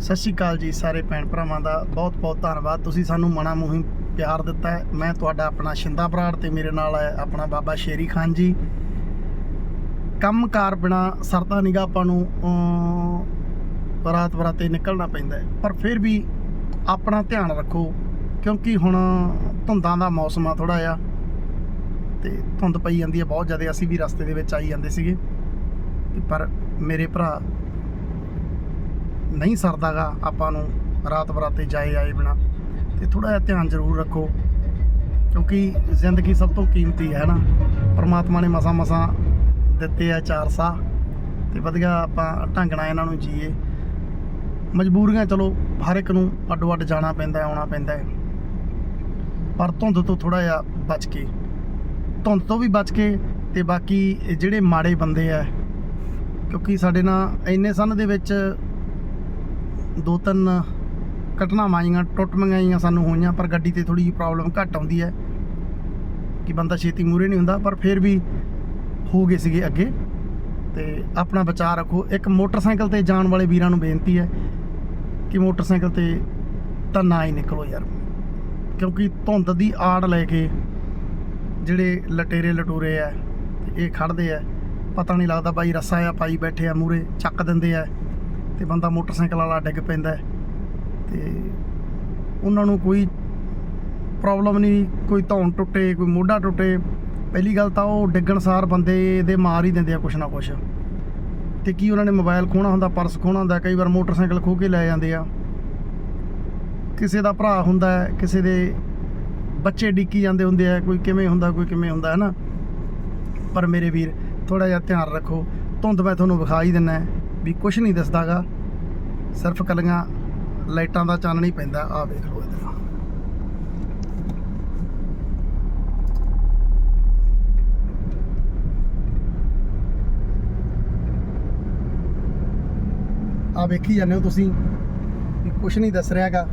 ਸਤਿ ਸ਼੍ਰੀ ਅਕਾਲ ਜੀ ਸਾਰੇ ਭੈਣ ਭਰਾਵਾਂ ਦਾ। ਬਹੁਤ ਬਹੁਤ ਧੰਨਵਾਦ। ਤੁਸੀਂ ਸਾਨੂੰ ਮਨਾ ਮੁਹਿੰਮ ਪਿਆਰ ਦਿੱਤਾ ਹੈ। ਮੈਂ ਤੁਹਾਡਾ ਆਪਣਾ ਸ਼ਿੰਦਾ ਬਰਾੜ ਤੇ ਮੇਰੇ ਨਾਲ ਹੈ ਆਪਣਾ ਬਾਬਾ ਸ਼ੇਰੀ ਖਾਨ ਜੀ। ਕੰਮਕਾਰ ਬਿਨਾ ਸਰਦਾ ਨਿਗਾ ਆਪਾਂ ਨੂੰ ਅਮ, ਰਾਤ ਬਰਾਤੇ ਨਿਕਲਣਾ ਪੈਂਦਾ ਪਰ ਫਿਰ ਵੀ ਆਪਣਾ ਧਿਆਨ ਰੱਖੋ ਕਿਉਂਕਿ ਹੁਣ ਧੁੰਦਾਂ ਦਾ ਮੌਸਮ ਆ ਥੋੜਾ ਜਿਹਾ ਤੇ ਧੁੰਦ ਪਈ ਜਾਂਦੀ ਹੈ ਬਹੁਤ ਜ਼ਿਆਦਾ। ਅਸੀਂ ਵੀ ਰਸਤੇ ਦੇ ਵਿੱਚ ਆਈ ਜਾਂਦੇ ਸੀਗੇ। ਤੇ ਪਰ ਮੇਰੇ ਭਰਾ ਨਹੀਂ ਸਰਦਾਗਾ, ਆਪਾਂ ਨੂੰ ਰਾਤ ਬਰਾਤੇ ਜਾਏ ਆਏ ਬਿਨਾ। ਤੇ ਥੋੜਾ ਜਿਹਾ ਧਿਆਨ ਜ਼ਰੂਰ ਰੱਖੋ, ਕਿਉਂਕਿ ਜ਼ਿੰਦਗੀ ਸਭ ਤੋਂ ਕੀਮਤੀ ਹੈ ਨਾ ਪਰਮਾਤਮਾ ਨੇ ਮਸਾ ਮਸਾ ਦਿੱਤੇ ਆ ਚਾਰ ਸਾਹ, ਤੇ ਵਧੀਆ ਆਪਾਂ ਢੰਗ ਨਾਲ ਇਹਨਾਂ ਨੂੰ ਜੀਏ। ਮਜਬੂਰੀਆਂ ਚਲੋ, ਹਰ ਇੱਕ ਨੂੰ ਅੱਡੋ ਅੱਡ ਜਾਣਾ ਪੈਂਦਾ, ਆਉਣਾ ਪੈਂਦਾ ਹੈ। ਪਰ ਧੁੰਦ ਤੋਂ ਥੋੜਾ ਜਿਹਾ ਬਚ ਕੇ, ਧੁੰਦ ਤੋਂ ਵੀ ਬਚ ਕੇ ਤੇ ਬਾਕੀ ਜਿਹੜੇ ਮਾੜੇ ਬੰਦੇ ਆ, ਕਿਉਂਕਿ ਸਾਡੇ ਨਾਲ ਇੰਨੇ ਸਨ ਦੇ ਵਿੱਚ ਦੋ ਤਿੰਨ ਘਟਨਾਵਾਂ ਆਈਆਂ, ਟੁੱਟ ਮੰਗਾਈਆਂ ਸਾਨੂੰ ਹੋਈਆਂ, ਪਰ ਗੱਡੀ ਤੇ ਥੋੜੀ ਜਿਹੀ ਪ੍ਰੋਬਲਮ ਘੱਟ ਆਉਂਦੀ ਹੈ ਕਿ ਬੰਦਾ ਛੇਤੀ ਮੂਰੇ ਨਹੀਂ ਹੁੰਦਾ, ਪਰ ਫਿਰ ਵੀ ਹੋ ਗਏ ਸੀਗੇ ਅੱਗੇ। ਤੇ ਆਪਣਾ ਬਚਾਅ ਰੱਖੋ। ਇੱਕ ਮੋਟਰਸਾਈਕਲ ਤੇ ਜਾਣ ਵਾਲੇ ਵੀਰਾਂ ਨੂੰ ਬੇਨਤੀ ਹੈ ਕਿ ਮੋਟਰਸਾਈਕਲ ਤੇ ਤਾਂ ਨਾ ਹੀ ਨਿਕਲੋ ਯਾਰ। ਕਿਉਂਕਿ ਧੁੰਦ ਦੀ ਆੜ ਲੈ ਕੇ ਜਿਹੜੇ ਲਟੇਰੇ ਲਟੂਰੇ ਆ ਇਹ ਖੜਦੇ ਆ, ਪਤਾ ਨਹੀਂ ਲੱਗਦਾ ਬਾਈ ਰੱਸਾ ਆ, ਪਾਈ ਬੈਠੇ ਆ ਮੂਰੇ ਚੱਕ ਦਿੰਦੇ ਆ। ਤੇ ਬੰਦਾ ਮੋਟਰਸਾਈਕਲ ਵਾਲਾ ਡਿੱਗ ਪੈਂਦਾ ਹੈ ਤੇ ਉਹਨਾਂ ਨੂੰ ਕੋਈ ਪ੍ਰੋਬਲਮ ਨਹੀਂ, ਕੋਈ ਧੌਣ ਟੁੱਟੇ, ਕੋਈ ਮੋਢਾ ਟੁੱਟੇ। ਪਹਿਲੀ ਗੱਲ ਤਾਂ ਉਹ ਡਿੱਗਣ ਸਾਰ ਬੰਦੇ ਦੇ ਮਾਰ ਹੀ ਦਿੰਦੇ ਆ ਕੁਛ ਨਾ ਕੁਛ। ਤੇ ਕੀ ਉਹਨਾਂ ਨੇ ਮੋਬਾਈਲ ਖੋਣਾ ਹੁੰਦਾ, ਪਰਸ ਖੋਣਾ ਹੁੰਦਾ, ਕਈ ਵਾਰ ਮੋਟਰਸਾਈਕਲ ਖੋ ਕੇ ਲੈ ਜਾਂਦੇ ਆ। ਕਿਸੇ ਦਾ ਭਰਾ ਹੁੰਦਾ ਕਿਸੇ ਦੇ ਬੱਚੇ ਡਿੱਕੀ ਜਾਂਦੇ ਹੁੰਦੇ ਆ, ਕੋਈ ਕਿਵੇਂ ਹੁੰਦਾ, ਕੋਈ ਕਿਵੇਂ ਹੁੰਦਾ ਹੈ ਨਾ ਪਰ ਮੇਰੇ ਵੀਰ ਥੋੜਾ ਜਿਹਾ ਧਿਆਨ ਰੱਖੋ। ਧੁੰਦ ਮੈਂ ਤੁਹਾਨੂੰ ਵਿਖਾ ਹੀ ਦਿੰਨਾ ਵੀ ਕੁਝ ਨਹੀਂ ਦਿਸਦਾਗਾ। ਸਿਰਫ ਕਲੀਆਂ ਲਾਈਟਾਂ ਦਾ ਚਾਨਣ ਹੀ ਪੈਂਦਾ, ਆਹ ਵੇਖ ਲਓ ਇਹਦੇ ਆ ਵੇਖੀ ਜਾਂਦੇ ਹੋ ਤੁਸੀਂ ਵੀ ਕੁਝ ਨਹੀਂ ਦੱਸ ਰਿਹਾਗਾ।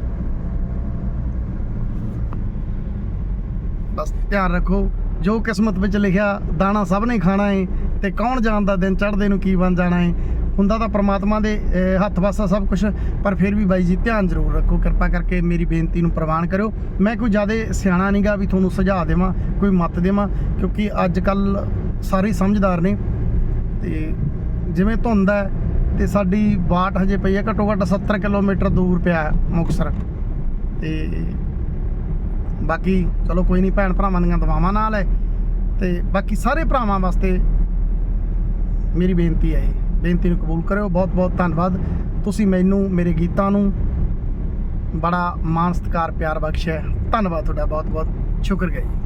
ਬਸ ਧਿਆਨ ਰੱਖੋ, ਜੋ ਕਿਸਮਤ ਵਿੱਚ ਲਿਖਿਆ, ਦਾਣਾ ਸਭ ਨੇ ਖਾਣਾ ਏ, ਤੇ ਕੌਣ ਜਾਣਦਾ ਦਿਨ ਚੜ੍ਹਦੇ ਨੂੰ ਕੀ ਬਣ ਜਾਣਾ ਏ। ਹੁੰਦਾ ਤਾਂ ਪ੍ਰਮਾਤਮਾ ਦੇ ਹੱਥ ਵਾਸਾ ਸਭ ਕੁਝ ਪਰ ਫਿਰ ਵੀ ਬਾਈ ਜੀ ਧਿਆਨ ਜ਼ਰੂਰ ਰੱਖੋ, ਕਿਰਪਾ ਕਰਕੇ ਮੇਰੀ ਬੇਨਤੀ ਨੂੰ ਪ੍ਰਵਾਨ ਕਰਿਓ। ਮੈਂ ਕੋਈ ਜ਼ਿਆਦਾ ਸਿਆਣਾ ਨਹੀਂਗਾ ਵੀ ਤੁਹਾਨੂੰ ਸੁਝਾਅ ਦੇਵਾਂ, ਕੋਈ ਮੱਤ ਦੇਵਾਂ, ਕਿਉਂਕਿ ਅੱਜ ਕੱਲ ਸਾਰੇ ਸਮਝਦਾਰ ਨੇ। ਤੇ ਜਿਵੇਂ ਧੁੰਦ ਹੈ, ਤੇ ਸਾਡੀ ਬਾਟ ਹਜੇ ਪਈ ਹੈ, ਘੱਟੋ ਘੱਟ 70 ਕਿਲੋਮੀਟਰ ਦੂਰ ਪਿਆ ਹੈ ਮੁਕਤਸਰ। ਤੇ ਬਾਕੀ ਚਲੋ ਕੋਈ ਨਹੀਂ, ਭੈਣ ਭਰਾਵਾਂ ਦੀਆਂ ਦਵਾਵਾਂ ਨਾਲ ਹੈ। ਤੇ ਬਾਕੀ ਸਾਰੇ ਭਰਾਵਾਂ ਵਾਸਤੇ ਮੇਰੀ ਬੇਨਤੀ ਹੈ ਇਹ। ਬੇਨਤੀ ਨੂੰ ਕਬੂਲ ਕਰਿਓ। ਬਹੁਤ ਬਹੁਤ ਧੰਨਵਾਦ। ਤੁਸੀਂ ਮੈਨੂੰ, ਮੇਰੇ ਗੀਤਾਂ ਨੂੰ ਬੜਾ ਮਾਣ, ਸਤਿਕਾਰ, ਪਿਆਰ ਬਖਸ਼ਿਆ। ਧੰਨਵਾਦ ਤੁਹਾਡਾ। ਬਹੁਤ ਬਹੁਤ ਸ਼ੁਕਰ ਹੈ ਜੀ